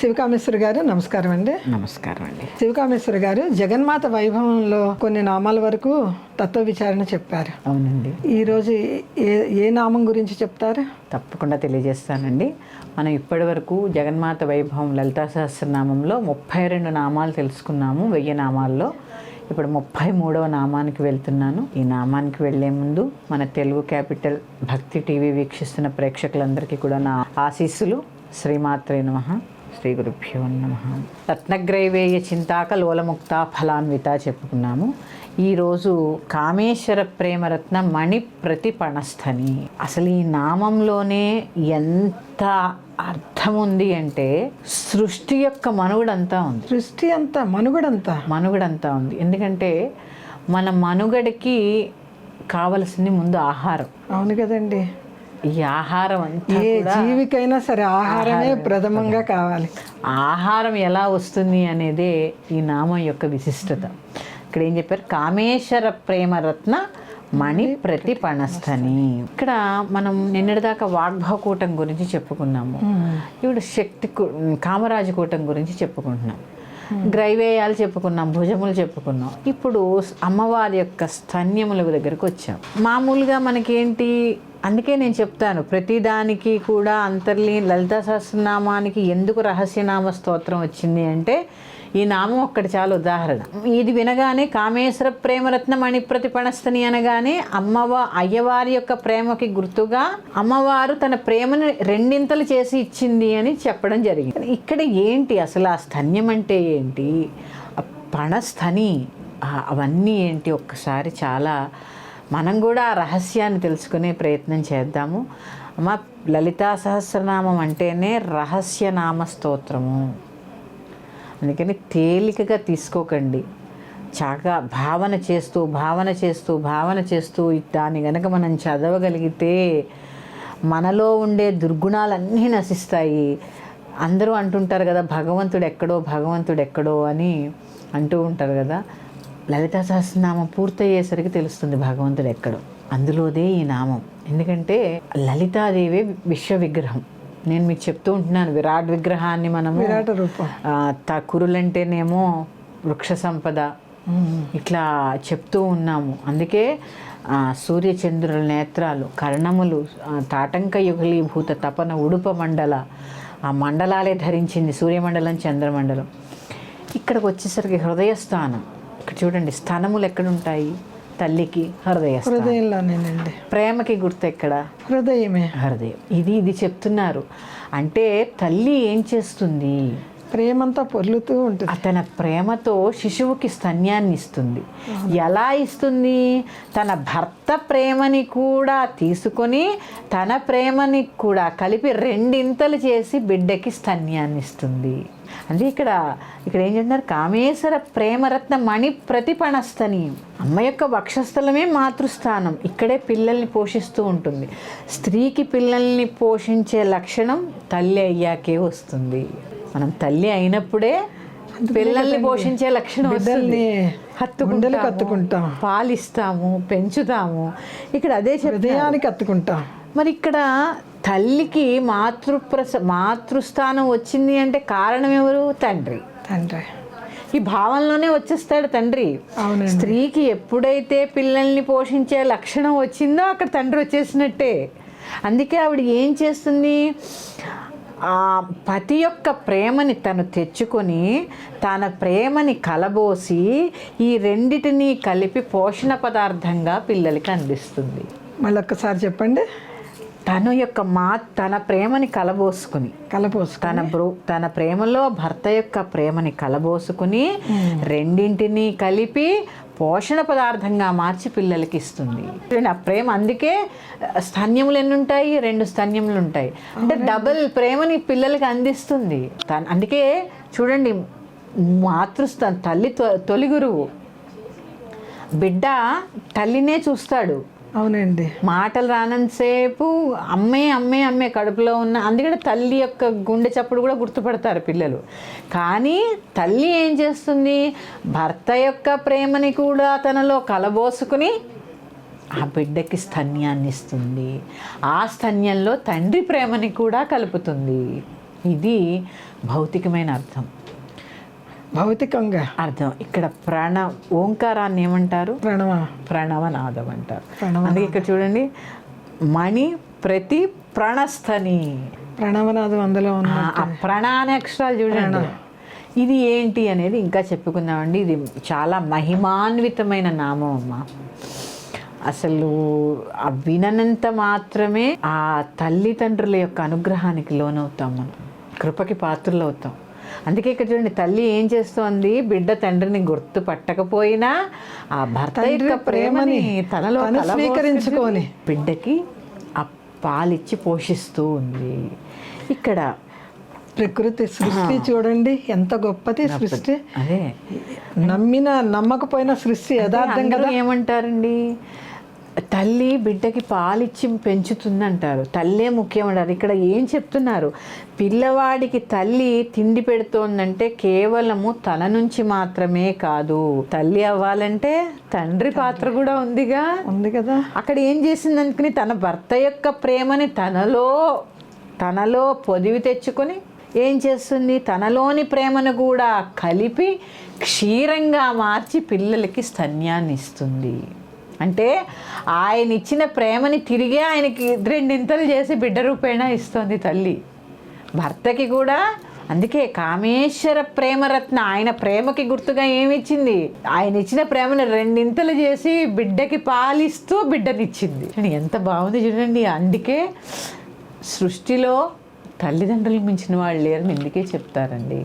శివకామేశ్వర గారు నమస్కారం అండి. నమస్కారం అండి. శివకామేశ్వర గారు జగన్మాత వైభవంలో కొన్ని నామాల వరకు తత్వ విచారణ చెప్పారు. అవునండి. ఈరోజు ఏ ఏ నామం గురించి చెప్తారు? తప్పకుండా తెలియజేస్తానండి. మనం ఇప్పటి వరకు జగన్మాత వైభవం లలితా సహస్రనామంలో ముప్పై రెండు నామాలు తెలుసుకున్నాము వెయ్యి నామాల్లో. ఇప్పుడు ముప్పై మూడవ నామానికి వెళ్తున్నాను. ఈ నామానికి వెళ్ళే ముందు మన తెలుగు క్యాపిటల్ భక్తి టీవీ వీక్షిస్తున్న ప్రేక్షకులందరికీ కూడా నా ఆశీస్సులు. శ్రీమాత్రే నమ. శ్రీ గురుభ్యో నమ. రత్నగ్రైవేయ చింతాక లోలముక్త ఫలాన్విత చెప్పుకున్నాము. ఈరోజు కామేశ్వర ప్రేమరత్న మణి ప్రతిపణస్థని. అసలు ఈ నామంలోనే ఎంత అర్థం ఉంది అంటే సృష్టి యొక్క మనుగడంతా ఉంది. సృష్టి అంతా మనుగడంతా? మనుగడంతా ఉంది. ఎందుకంటే మన మనుగడకి కావలసింది ముందు ఆహారం. అవును కదండి. ఈ ఆహారం అంతా ఏ జీవికైనా సరే ఆహారమే ప్రథమంగా కావాలి. ఆహారం ఎలా వస్తుంది అనేదే ఈ నామం యొక్క విశిష్టత. ఇక్కడ ఏం చెప్పారు? కామేశ్వర ప్రేమరత్న మణి ప్రతిపణస్థని ఇక్కడ మనం నిన్నటిదాకా వాగ్భవకూటం గురించి చెప్పుకున్నాము. ఇప్పుడు శక్తి కూ- కామరాజు కూటం గురించి చెప్పుకుంటున్నాం. గ్రైవేయాలు చెప్పుకున్నాం భుజములు చెప్పుకున్నాం. ఇప్పుడు అమ్మవారి యొక్క స్తన్యముల దగ్గరకు వచ్చాం. మామూలుగా మనకేంటి? అందుకే నేను చెప్తాను ప్రతిదానికి కూడా అంతర్లీ లలితా సహస్రనామానికి ఎందుకు రహస్యనామ స్తోత్రం వచ్చింది అంటే ఈ నామం ఒక్కటి చాలా ఉదాహరణ. ఇది వినగానే కామేశ్వర ప్రేమరత్న మణిప్రతిపణస్థని అనగానే అమ్మవ అయ్యవారి యొక్క ప్రేమకి గుర్తుగా అమ్మవారు తన ప్రేమను రెండింతలు చేసి ఇచ్చింది అని చెప్పడం జరిగింది. ఇక్కడ ఏంటి అసలు ఆ స్తన్యం అంటే ఏంటి? పణస్థని అవన్నీ ఏంటి? ఒక్కసారి చాలా మనం కూడా ఆ రహస్యాన్ని తెలుసుకునే ప్రయత్నం చేద్దాము. అమ్మ లలితా సహస్రనామం అంటేనే రహస్యనామ స్తోత్రము. అందుకని తేలికగా తీసుకోకండి. చక్కగా భావన చేస్తూ భావన చేస్తూ భావన చేస్తూ దాన్ని గనక మనం చదవగలిగితే మనలో ఉండే దుర్గుణాలన్నీ నశిస్తాయి. అందరూ అంటుంటారు కదా భగవంతుడు ఎక్కడో భగవంతుడు ఎక్కడో అని అంటూ ఉంటారు కదా. లలితా సహస్రనామం పూర్తయ్యేసరికి తెలుస్తుంది భగవంతుడు ఎక్కడో. అందులోదే ఈ నామం. ఎందుకంటే లలితాదేవి విశ్వ విగ్రహం నేను మీకు చెప్తూ ఉంటున్నాను విరాట్ విగ్రహాన్ని మనము విరాట రూపం. ఆ, త కురులంటేనేమో వృక్ష సంపద. ఇట్లా చెప్తూ ఉన్నాము. అందుకే సూర్యచంద్రుల నేత్రాలు కర్ణములు తాటంక యుగలీభూత తపన ఉడుప మండల ఆ మండలాలే ధరించింది సూర్యమండలం చంద్రమండలం. ఇక్కడికి వచ్చేసరికి హృదయస్థానం. ఇక్కడ చూడండి స్థానములు ఎక్కడుంటాయి? తల్లికి హృదయస్థానం. హృదయంలోనేనండి. ప్రేమకి గుర్తు ఎక్కడ హృదయమే. హృదయం. ఇది ఇది చెప్తున్నారు. అంటే తల్లి ఏం చేస్తుంది? ప్రేమంతా పొర్లుతూ ఉంటుంది. తన ప్రేమతో శిశువుకి స్తన్యాన్ని ఇస్తుంది ఎలా ఇస్తుంది? తన భర్త ప్రేమని కూడా తీసుకొని తన ప్రేమని కూడా కలిపి రెండింతలు చేసి బిడ్డకి స్తన్యాన్ని ఇస్తుంది అంటే ఇక్కడ ఇక్కడ ఏం చెప్తున్నారు? కామేశ్వర ప్రేమరత్న మణి ప్రతిపణస్థని అమ్మ యొక్క వక్షస్థలమే మాతృస్థానం. ఇక్కడే పిల్లల్ని పోషిస్తూ ఉంటుంది. స్త్రీకి పిల్లల్ని పోషించే లక్షణం తల్లి అయ్యాకే వస్తుంది. మనం తల్లి అయినప్పుడే పిల్లల్ని పోషించే లక్షణం వస్తుంది. బిడ్డల్ని గుండెలకు హత్తుకుంటాం. పాలిస్తాము పెంచుతాము. ఇక్కడ అదే హృదయానికి అత్తుకుంటాం. మరి ఇక్కడ తల్లికి మాతృప్రస మాతృస్థానం వచ్చింది అంటే కారణం ఎవరు? తండ్రి. తండ్రి. ఈ భావంలోనే వచ్చేస్తాడు తండ్రి. స్త్రీకి ఎప్పుడైతే పిల్లల్ని పోషించే లక్షణం వచ్చిందో అక్కడ తండ్రి వచ్చేసినట్టే. అందుకే ఆవిడ ఏం చేస్తుంది? ఆ పతి యొక్క ప్రేమని తను తెచ్చుకొని తన ప్రేమని కలబోసి ఈ రెండిటిని కలిపి పోషణ పదార్థంగా పిల్లలకి అందిస్తుంది. మళ్ళీ ఒక్కసారి చెప్పండి. తను యొక్క మా తన ప్రేమని కలబోసుకుని కలపోసు తన బ్రో తన ప్రేమలో భర్త యొక్క ప్రేమని కలబోసుకుని రెండింటిని కలిపి పోషణ పదార్థంగా మార్చి పిల్లలకి ఇస్తుంది. ఆ ప్రేమ అందుకే స్తన్యములు ఎన్ని ఉంటాయి? రెండు స్తన్యములు ఉంటాయి. అంటే డబుల్ ప్రేమని పిల్లలకి అందిస్తుంది. అందుకే చూడండి మాతృస్థ తల్లి తొ- తొలి గురువు బిడ్డ తల్లినే చూస్తాడు. అవునండి. మాటలు రానంతసేపు అమ్మే అమ్మే అమ్మే కడుపులో ఉన్న అందుకని తల్లి యొక్క గుండె చప్పుడు కూడా గుర్తుపడతారు పిల్లలు. కానీ తల్లి ఏం చేస్తుంది? భర్త యొక్క ప్రేమని కూడా తనలో కలబోసుకుని ఆ బిడ్డకి స్తన్యాన్ని ఇస్తుంది. ఆ స్తన్యంలో తండ్రి ప్రేమని కూడా కలుపుతుంది. ఇది భౌతికమైన అర్థం. భౌతికంగా. అర్థం. ఇక్కడ ప్రాణ ఓంకారాన్ని ఏమంటారు? ప్రణవ. ప్రణవనాదం అంటారు. అందుకే ఇక్కడ చూడండి. మణి ప్రతి ప్రణస్థని. ప్రణవనాథం అందులో ఉన్న ప్రణా అనే అక్షరాలు చూడండి. ఇది ఏంటి అనేది ఇంకా చెప్పుకుందామండి. ఇది చాలా మహిమాన్వితమైన నామం అమ్మా. అసలు ఆ విననంత మాత్రమే ఆ తల్లిదండ్రుల యొక్క అనుగ్రహానికి లోనవుతాం మనం. కృపకి పాత్రలు అవుతాం అందుకే ఇక్కడ చూడండి తల్లి ఏం చేస్తోంది? బిడ్డ తండ్రిని గుర్తు పట్టకపోయినా ఆ భర్త యొక్క ప్రేమని తనలో స్వీకరించుకొని. బిడ్డకి ఆ పాలిచ్చి పోషిస్తూ ఉంది. ఇక్కడ ప్రకృతి సృష్టి చూడండి ఎంత గొప్పది సృష్టి. అదే. నమ్మిన నమ్మకపోయిన సృష్టి యథార్థం అందరూ కదా. ఏమంటారండి? తల్లి బిడ్డకి పాలిచ్చి పెంచుతుంది అంటారు తల్లే ముఖ్యం అంటారు ఇక్కడ ఏం చెప్తున్నారు? పిల్లవాడికి తల్లి తిండి పెడుతోందంటే కేవలము తన నుంచి మాత్రమే కాదు. తల్లి అవ్వాలంటే తండ్రి పాత్ర కూడా ఉందిగా. ఉంది కదా. అక్కడ ఏం చేసింది అనుకుని తన భర్త యొక్క ప్రేమని తనలో తనలో పొదివి తెచ్చుకొని ఏం చేస్తుంది? తనలోని ప్రేమను కూడా కలిపి క్షీరంగా మార్చి పిల్లలకి స్తన్యాన్ని ఇస్తుంది అంటే ఆయన ఇచ్చిన ప్రేమని తిరిగి ఆయనకి రెండింతలు చేసి బిడ్డ రూపేణ ఇస్తుంది తల్లి. భర్తకి కూడా అందుకే కామేశ్వర ప్రేమరత్న ఆయన ప్రేమకి గుర్తుగా ఏమిచ్చింది? ఆయన ఇచ్చిన ప్రేమను రెండింతలు చేసి బిడ్డకి పాలిస్తూ బిడ్డనిచ్చింది. ఎంత బాగుంది చూడండి. అందుకే సృష్టిలో తల్లిదండ్రులు మించిన వాళ్ళు లేరని ఎందుకే చెప్తారండి?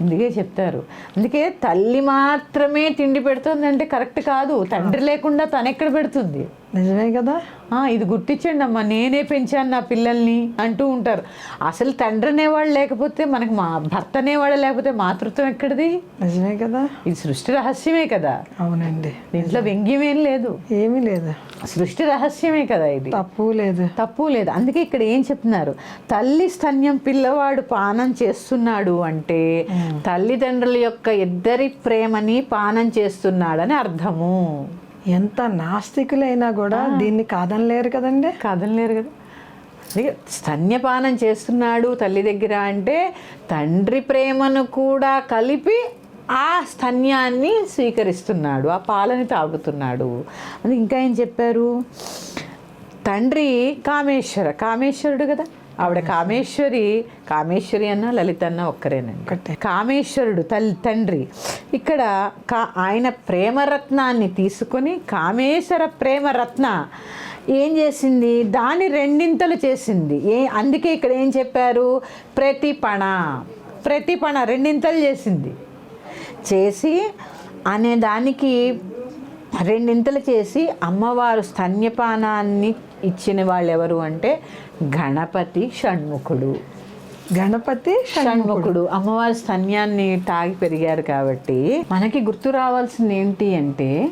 అందుకే చెప్తారు. అందుకే తల్లి మాత్రమే తిండి పెడుతుందంటే కరెక్ట్ కాదు. తండ్రి లేకుండా తను ఎక్కడ పెడుతుంది? నిజమే కదా? ఆ, ఇది గుర్తించండి అమ్మా నేనే పెంచాను నా పిల్లల్ని అంటూ ఉంటారు. అసలు తండ్రి అనేవాడు లేకపోతే మనకు మా భర్త అనేవాడు లేకపోతే మాతృత్వం ఎక్కడిది? నిజమే కదా? ఇది సృష్టి రహస్యమే కదా. అవునండి. దీంట్లో వ్యంగ్యమేం లేదు. ఏమీ లేదు. సృష్టి రహస్యమే కదా ఇది. తప్పు లేదు. తప్పు లేదు. అందుకే ఇక్కడ ఏం చెప్తున్నారు? తల్లి స్తన్యం పిల్లవాడు పానం చేస్తున్నాడు అంటే తల్లిదండ్రుల యొక్క ఇద్దరి ప్రేమని పానం చేస్తున్నాడని అర్థము. ఎంత నాస్తికులైనా కూడా దీన్ని కాదనలేరు కదండి? కాదనలేరు కదా. అందుకే స్తన్యపానం చేస్తున్నాడు తల్లి దగ్గర అంటే తండ్రి ప్రేమను కూడా కలిపి ఆ స్తన్యాన్ని స్వీకరిస్తున్నాడు ఆ పాలని తాగుతున్నాడు. అది ఇంకా ఏం చెప్పారు? తండ్రి కామేశ్వర కామేశ్వరుడు కదా. ఆవిడ కామేశ్వరి కామేశ్వరి అన్న లలిత అన్న ఒక్కరేనండి. కామేశ్వరుడు తల్లి తండ్రి. ఇక్కడ కా ఆయన ప్రేమరత్నాన్ని తీసుకొని కామేశ్వర ప్రేమరత్న ఏం చేసింది? దాని రెండింతలు చేసింది. ఏ అందుకే ఇక్కడ ఏం చెప్పారు? ప్రతిపణ. ప్రతిపణ రెండింతలు చేసింది. చేసి అనే దానికి రెండింతలు చేసి అమ్మవారు స్తన్యపానాన్ని ఇచ్చిన వాళ్ళు ఎవరు అంటే గణపతి షణ్ముఖుడు. గణపతి షణ్ముఖుడు. అమ్మవారి స్తన్యాన్ని తాగి పెరిగారు కాబట్టి మనకి గుర్తు రావాల్సింది ఏంటి అంటే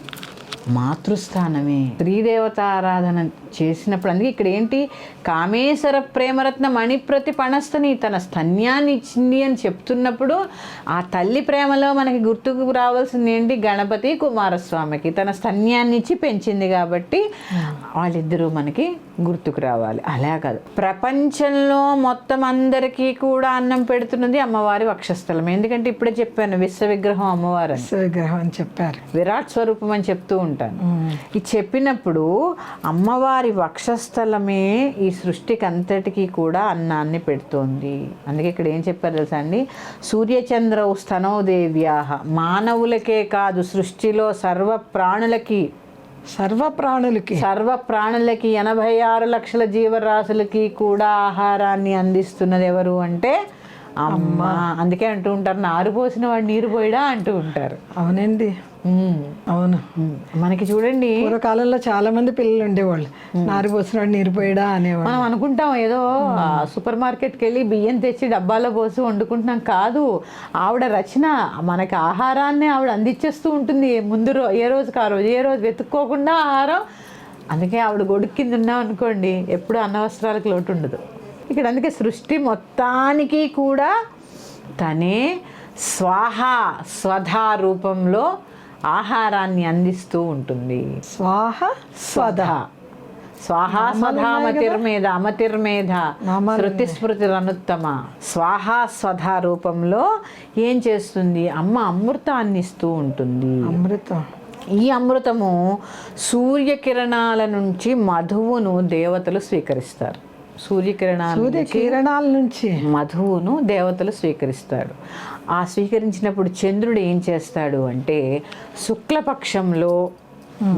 మాతృస్థానమే. స్త్రీదేవత ఆరాధన చేసినప్పుడు అందుకే ఇక్కడ ఏంటి? కామేశ్వర ప్రేమరత్న మణిప్రతి పణస్థని తన స్తన్యాన్ని ఇచ్చింది అని చెప్తున్నప్పుడు ఆ తల్లి ప్రేమలో మనకి గుర్తుకు రావాల్సింది ఏంటి? గణపతి కుమారస్వామికి తన స్తన్యాన్ని ఇచ్చి పెంచింది కాబట్టి వాళ్ళిద్దరూ మనకి గుర్తుకు రావాలి. అలా కాదు. ప్రపంచంలో మొత్తం అందరికీ కూడా అన్నం పెడుతున్నది అమ్మవారి వక్షస్థలం ఎందుకంటే ఇప్పుడే చెప్పాను విశ్వ విగ్రహం అమ్మవారు అని విగ్రహం అని చెప్పారు. విరాట్ స్వరూపం అని చెప్తూ ఉంటాను ఇది చెప్పినప్పుడు అమ్మవారి వక్షస్థలమే ఈ సృష్టికి అంతటికీ కూడా అన్నాన్ని పెడుతోంది. అందుకే ఇక్కడ ఏం చెప్పారు తెలుసా అండి? సూర్యచంద్రౌ స్తనో దేవ్యాహ మానవులకే కాదు సృష్టిలో సర్వ ప్రాణులకి. సర్వ ప్రాణులకి. సర్వ ప్రాణులకి ఎనభై ఆరు లక్షల జీవరాశులకి కూడా ఆహారాన్ని అందిస్తున్నది ఎవరు అంటే అమ్మ. అందుకే అంటూ ఉంటారు నారు పోసిన వాడు నీరు పోయడా అంటూ ఉంటారు. అవునండి. అవును. మనకి చూడండి. పూర్వకాలంలో చాలా మంది పిల్లలు ఉండేవాళ్ళు. నారు పోసినాడు నీరు పోయడా అనేవాళ్ళు. మనం అనుకుంటాం ఏదో సూపర్ మార్కెట్కి వెళ్ళి బియ్యం తెచ్చి డబ్బాలో పోసి వండుకుంటున్నాం కాదు. ఆవిడ రచన మనకి ఆహారాన్ని ఆవిడ అందించేస్తూ ఉంటుంది. ముందు రో ఏ రోజుకి ఆ రోజు ఏ రోజు వెతుక్కోకుండా ఆహారం. అందుకే ఆవిడ గొడుగు కింద ఉన్నాం అనుకోండి ఎప్పుడు అన్నవస్త్రాలకు లోటు ఉండదు. ఇక్కడ అందుకే సృష్టి మొత్తానికి కూడా తనే స్వాహ స్వధా రూపంలో ఆహారాన్ని అందిస్తూ ఉంటుంది. స్వాహ స్వధ. స్వాహా స్వధా మతిర్మేధ అమతిర్మేధ శృతి స్మృతి అనుత్తమ స్వాహా స్వధా రూపంలో ఏం చేస్తుంది? అమ్మ అమృతాన్ని ఇస్తూ ఉంటుంది. అమృతం. ఈ అమృతము సూర్యకిరణాల నుంచి మధువును దేవతలు స్వీకరిస్తారు. సూర్యకిరణాల సూర్య కిరణాల నుంచి. మధువును దేవతలు స్వీకరిస్తాడు ఆ స్వీకరించినప్పుడు చంద్రుడు ఏం చేస్తాడు అంటే శుక్లపక్షంలో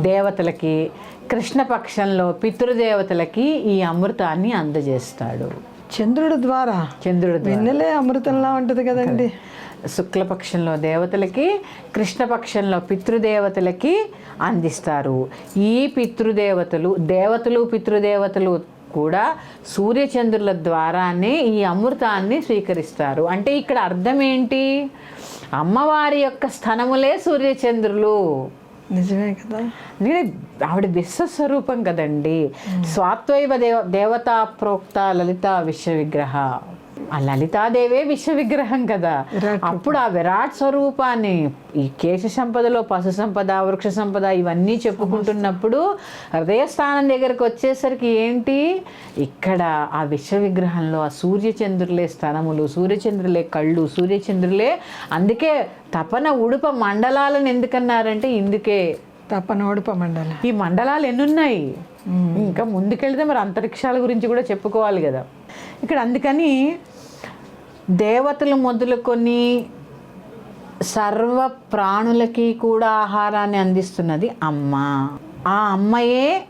దేవతలకి కృష్ణపక్షంలో పితృదేవతలకి ఈ అమృతాన్ని అందజేస్తాడు. చంద్రుడు ద్వారా? చంద్రుడు. వెన్నెలే అమృతంలా ఉంటది కదండి. శుక్లపక్షంలో దేవతలకి కృష్ణపక్షంలో పితృదేవతలకి అందిస్తారు. ఈ పితృదేవతలు దేవతలు పితృదేవతలు కూడా సూర్యచంద్రుల ద్వారానే ఈ అమృతాన్ని స్వీకరిస్తారు. అంటే ఇక్కడ అర్థం ఏంటి? అమ్మవారి యొక్క స్థనములే సూర్యచంద్రులు. నిజమే కదా? ఎందుకంటే ఆవిడ విశ్వస్వరూపం కదండి. స్వాత్వైవ దేవ దేవతా ప్రోక్త లలిత విశ్వ విగ్రహ ఆ లలితాదేవే విశ్వ విగ్రహం కదా అప్పుడు ఆ విరాట్ స్వరూపాన్ని ఈ కేశ సంపదలో పశు సంపద వృక్ష సంపద ఇవన్నీ చెప్పుకుంటున్నప్పుడు హృదయస్థానం దగ్గరకు వచ్చేసరికి ఏంటి? ఇక్కడ ఆ విశ్వ విగ్రహంలో ఆ సూర్యచంద్రులే స్థనములు సూర్యచంద్రులే కళ్ళు సూర్యచంద్రులే అందుకే తపన ఉడుప మండలాలను ఎందుకన్నారంటే ఇందుకే తప్పనోడుప మండల. ఈ మండలాలు ఎన్నున్నాయి? ఇంకా ముందుకెళ్తే మరి అంతరిక్షాల గురించి కూడా చెప్పుకోవాలి కదా. ఇక్కడ అందుకని దేవతలు మొదలుకొని సర్వ ప్రాణులకి కూడా ఆహారాన్ని అందిస్తున్నది అమ్మ. ఆ అమ్మయే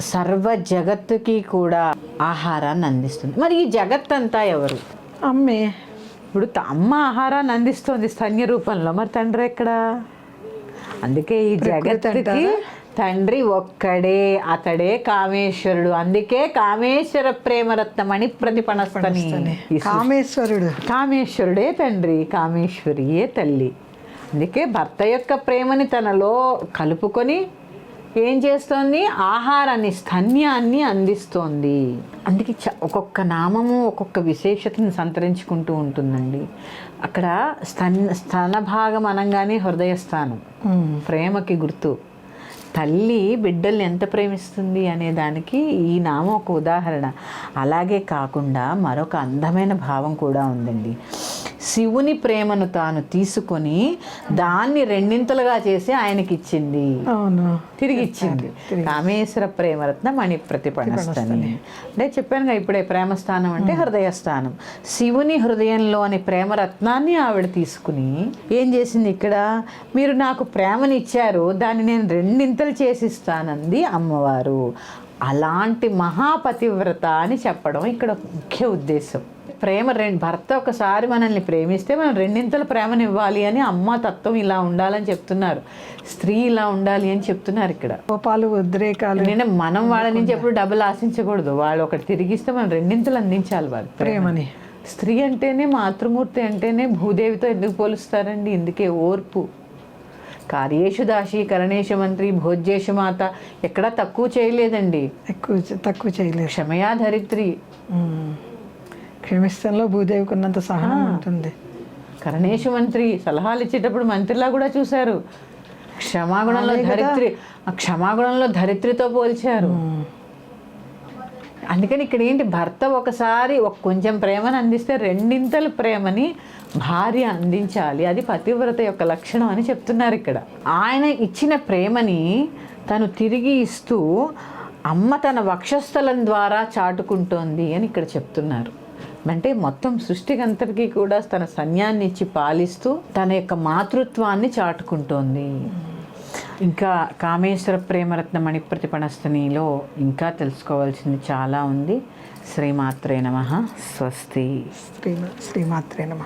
సర్వ జగత్తుకి కూడా ఆహారాన్ని అందిస్తుంది. మరి ఈ జగత్ అంతా ఎవరు? అమ్మే. ఇప్పుడు అమ్మ ఆహారాన్ని అందిస్తుంది స్తన్య రూపంలో. మరి తండ్రి ఎక్కడ? అందుకే ఈ జగత్తుకి తండ్రి ఒక్కడే అతడే కామేశ్వరుడు. అందుకే కామేశ్వర ప్రేమరత్నమని ప్రతిపణస్తని. కామేశ్వరుడు. కామేశ్వరుడే తండ్రి కామేశ్వరియే తల్లి. అందుకే భర్త యొక్క ప్రేమని తనలో కలుపుకొని ఏం చేస్తోంది? ఆహారాన్ని స్తన్యాన్ని అందిస్తోంది. అందుకే చ ఒక్కొక్క నామము ఒక్కొక్క విశేషతను సంతరించుకుంటూ ఉంటుందండి. అక్కడ స్తన్ స్తన భాగం అనగానే హృదయస్థానం. ప్రేమకి గుర్తు. తల్లి బిడ్డల్ని ఎంత ప్రేమిస్తుంది అనే దానికి ఈ నామం ఒక ఉదాహరణ. అలాగే కాకుండా మరొక అందమైన భావం కూడా ఉందండి. శివుని ప్రేమను తాను తీసుకొని దాన్ని రెండింతలుగా చేసి ఆయనకి ఇచ్చింది అవును తిరిగి ఇచ్చింది. కామేశ్వర ప్రేమరత్న మణి ప్రతిపణస్థాని అంటే చెప్పాను కదా ఇప్పుడే ప్రేమస్థానం అంటే హృదయస్థానం. శివుని హృదయంలోని ప్రేమరత్నాన్ని ఆవిడ తీసుకుని ఏం చేసింది ఇక్కడ? మీరు నాకు ప్రేమని ఇచ్చారు దాన్ని నేను రెండింతలు చేసిస్తానంది అమ్మవారు. అలాంటి మహాపతివ్రత అని చెప్పడం ఇక్కడ ముఖ్య ఉద్దేశం. ప్రేమ రెండు భర్త ఒకసారి మనల్ని ప్రేమిస్తే మనం రెండింతల ప్రేమను ఇవ్వాలి అని అమ్మ తత్వం ఇలా ఉండాలని చెప్తున్నారు. స్త్రీ ఇలా ఉండాలి అని చెప్తున్నారు ఇక్కడ. కోపాలు ఉద్రేకాలు నేను మనం వాళ్ళ నుంచి ఎప్పుడు డబ్బులు ఆశించకూడదు. వాళ్ళు ఒకటి తిరిగిస్తే మనం రెండింతలు అందించాలి వాళ్ళు ప్రేమని. స్త్రీ అంటేనే మాతృమూర్తి అంటేనే భూదేవితో ఎందుకు పోలుస్తారండి? ఇందుకే ఓర్పు. కార్యేషు దాసి కరణేశు మంత్రి భోజ్యేషు మాత ఎక్కడా తక్కువ చేయలేదండి. ఎక్కువ తక్కువ చేయలేరు క్షమయా ధరిత్రి. క్షమిస్తంలో భూదేవికి ఉన్నంత సహనం ఉంటుంది. కరణేశు మంత్రి సలహాలు ఇచ్చేటప్పుడు మంత్రిలా కూడా చూశారు. క్షమాగుణంలో ధరిత్రి ఆ క్షమాగుణంలో ధరిత్రితో పోల్చారు. అందుకని ఇక్కడ ఏంటి భర్త ఒకసారి ఒక కొంచెం ప్రేమను అందిస్తే రెండింతల ప్రేమని భార్య అందించాలి. అది పతివ్రత యొక్క లక్షణం అని చెప్తున్నారు ఇక్కడ. ఆయన ఇచ్చిన ప్రేమని తను తిరిగి ఇస్తూ అమ్మ తన వక్షస్థలం ద్వారా చాటుకుంటోంది అని ఇక్కడ చెప్తున్నారు. అంటే మొత్తం సృష్టికంతటికీ కూడా తన సన్యాన్ని ఇచ్చి పాలిస్తూ తన యొక్క మాతృత్వాన్ని చాటుకుంటోంది. ఇంకా కామేశ్వర ప్రేమరత్న మణిప్రతిపణస్థనిలో ఇంకా తెలుసుకోవాల్సింది చాలా ఉంది. శ్రీమాత్రే నమ. స్వస్తి. శ్రీ శ్రీమాత్రే నమ.